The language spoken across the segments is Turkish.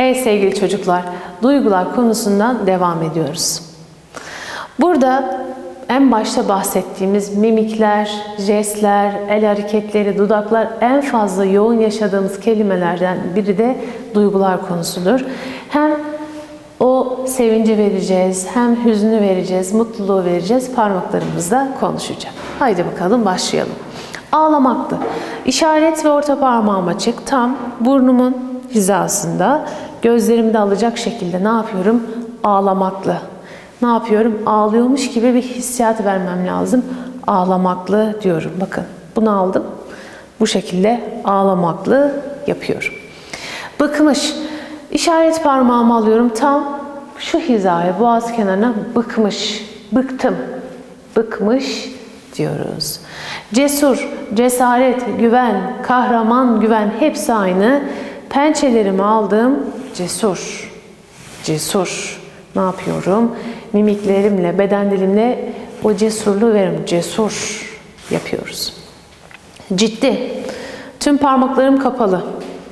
Evet sevgili çocuklar, duygular konusundan devam ediyoruz. Burada en başta bahsettiğimiz mimikler, jestler, el hareketleri, dudaklar en fazla yoğun yaşadığımız kelimelerden biri de duygular konusudur. Hem o sevinci vereceğiz, hem hüznü vereceğiz, mutluluğu vereceğiz, parmaklarımızla konuşacağım. Haydi bakalım başlayalım. Ağlamaktı. İşaret ve orta parmağım açık, tam burnumun hizasında. Gözlerimi de alacak şekilde ne yapıyorum? Ağlamaklı. Ne yapıyorum? Ağlıyormuş gibi bir hissiyat vermem lazım. Ağlamaklı diyorum. Bakın bunu aldım. Bu şekilde ağlamaklı yapıyorum. Bıkmış. İşaret parmağımı alıyorum tam şu hizaya, boğaz kenarına bıkmış, bıktım, bıkmış diyoruz. Cesur, cesaret, güven, kahraman, güven hepsi aynı. Pençelerimi aldım, cesur, cesur. Ne yapıyorum? Mimiklerimle, beden dilimle o cesurluğu veririm. Cesur yapıyoruz. Ciddi. Tüm parmaklarım kapalı.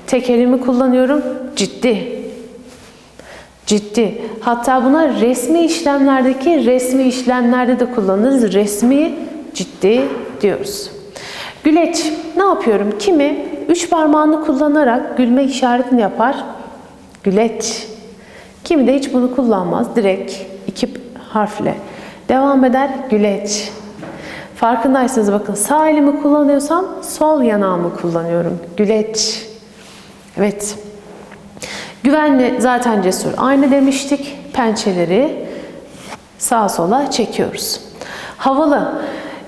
Tek elimi kullanıyorum. Ciddi. Ciddi. Hatta buna resmi işlemlerdeki resmi işlemlerde de kullanırız. Resmi, ciddi diyoruz. Güleç. Ne yapıyorum? Kimi üç parmağını kullanarak gülme işaretini yapar. Güleç. Kimi de hiç bunu kullanmaz. Direkt iki harfle. Devam eder. Güleç. Farkındaysanız bakın sağ elimi kullanıyorsam sol yanağımı kullanıyorum. Güleç. Evet. Güvenli zaten cesur. Aynı demiştik. Pençeleri sağa sola çekiyoruz. Havalı.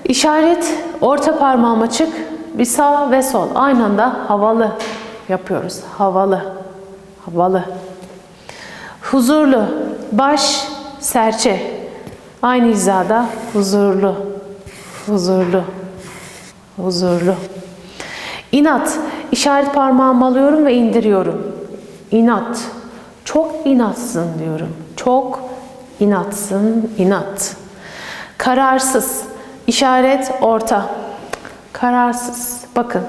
İşaret orta parmağım açık. Bir sağ ve sol. Aynı anda havalı yapıyoruz. Havalı. Havalı. Huzurlu. Baş serçe. Aynı hizada huzurlu. Huzurlu. Huzurlu. İnat. İşaret parmağımı alıyorum ve indiriyorum. İnat. Çok inatsın diyorum. Çok inatsın, inat. Kararsız. İşaret orta. Kararsız. Bakın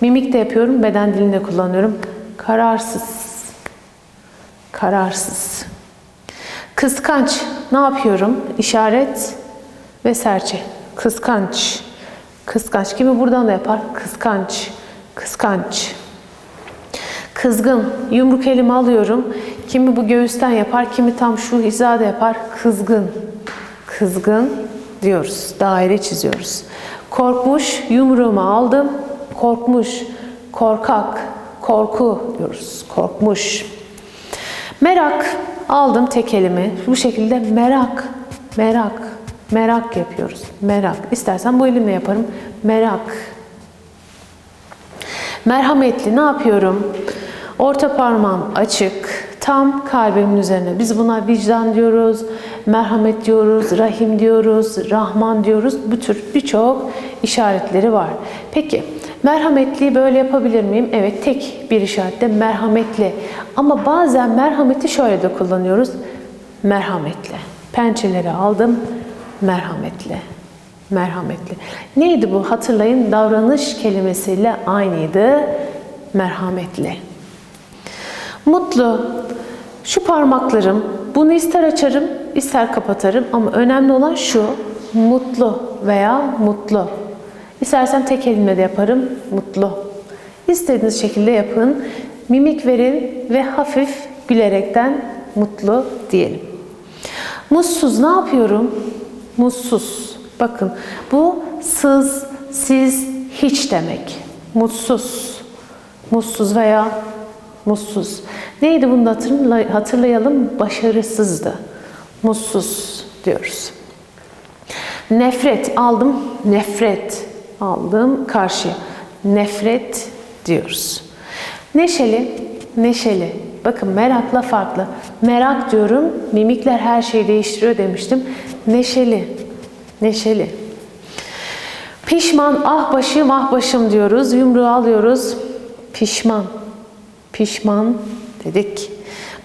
mimik de yapıyorum, beden dilini de kullanıyorum. Kararsız. Kararsız. Kıskanç. Ne yapıyorum? İşaret ve serçe. Kıskanç. Kıskanç. Kimi buradan da yapar? Kıskanç. Kıskanç. Kızgın. Yumruk elimi alıyorum. Kimi bu göğüsten yapar, kimi tam şu hizada yapar. Kızgın. Kızgın diyoruz. Daire çiziyoruz. Korkmuş. Yumruğumu aldım. Korkmuş. Korkak. Korku diyoruz. Korkmuş. Merak. Aldım tek elimi. Bu şekilde merak. Merak. Merak yapıyoruz. Merak. İstersen bu elimle yaparım. Merak. Merhametli ne yapıyorum? Orta parmağım açık. Tam kalbimin üzerine. Biz buna vicdan diyoruz, merhamet diyoruz, rahim diyoruz, rahman diyoruz. Bu tür birçok işaretleri var. Peki merhametliyi böyle yapabilir miyim? Evet tek bir işaretle merhametli. Ama bazen merhameti şöyle de kullanıyoruz. Merhametli. Pençeleri aldım. Merhametli. Merhametli. Neydi bu? Hatırlayın davranış kelimesiyle aynıydı. Merhametli. Mutlu. Şu parmaklarım, bunu ister açarım, ister kapatırım ama önemli olan şu, mutlu veya mutlu. İstersen tek elimle de yaparım, mutlu. İstediğiniz şekilde yapın, mimik verin ve hafif gülerekten mutlu diyelim. Mutsuz ne yapıyorum? Mutsuz. Bakın bu sız, siz, hiç demek. Mutsuz. Mutsuz veya mutsuz. Neydi bunu hatırlayalım? Başarısızdı. Mutsuz diyoruz. Nefret aldım. Nefret aldım karşı. Nefret diyoruz. Neşeli, neşeli. Bakın merakla farklı. Merak diyorum, mimikler her şeyi değiştiriyor demiştim. Neşeli, neşeli. Pişman, ah başım, ah başım diyoruz. Yumruğu alıyoruz. Pişman, pişman dedik.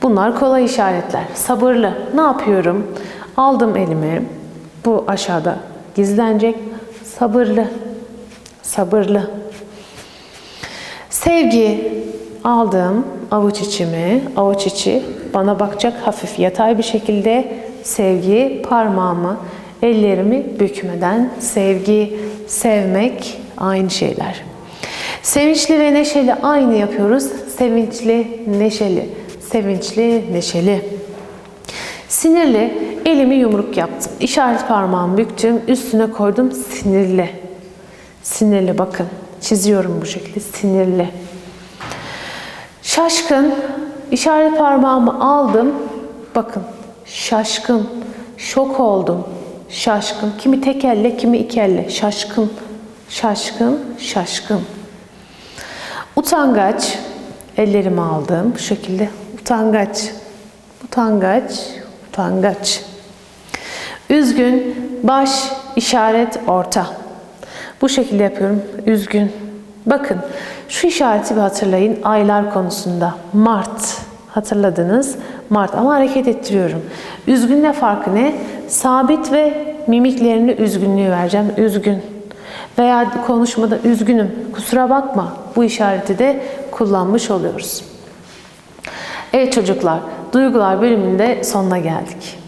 Bunlar kolay işaretler. Sabırlı. Ne yapıyorum? Aldım elimi. Bu aşağıda gizlenecek. Sabırlı. Sabırlı. Sevgi. aldım avuç içimi, avuç içi bana bakacak hafif yatay bir şekilde sevgi parmağımı, ellerimi bükmeden sevgi, sevmek aynı şeyler. Sevinçli ve neşeli aynı yapıyoruz. Sevinçli, neşeli, sevinçli, neşeli. Sinirli, elimi yumruk yaptım. İşaret parmağımı büktüm, üstüne koydum sinirli. Sinirli bakın, çiziyorum bu şekilde sinirli. Şaşkın, işaret parmağımı aldım. Bakın, şaşkın, şok oldum. Şaşkın, kimi tek elle, kimi iki elle. Şaşkın, şaşkın, şaşkın. Utangaç, ellerimi aldım bu şekilde. Utangaç, utangaç, utangaç. Üzgün, baş, işaret, orta. Bu şekilde yapıyorum. Üzgün. Bakın şu işareti bir hatırlayın aylar konusunda. Mart hatırladınız. Mart ama hareket ettiriyorum. Üzgünle farkı ne? Sabit ve mimiklerini üzgünlüğü vereceğim. Üzgün. Veya konuşmada üzgünüm, kusura bakma bu işareti de kullanmış oluyoruz. Evet çocuklar, duygular bölümünde sonuna geldik.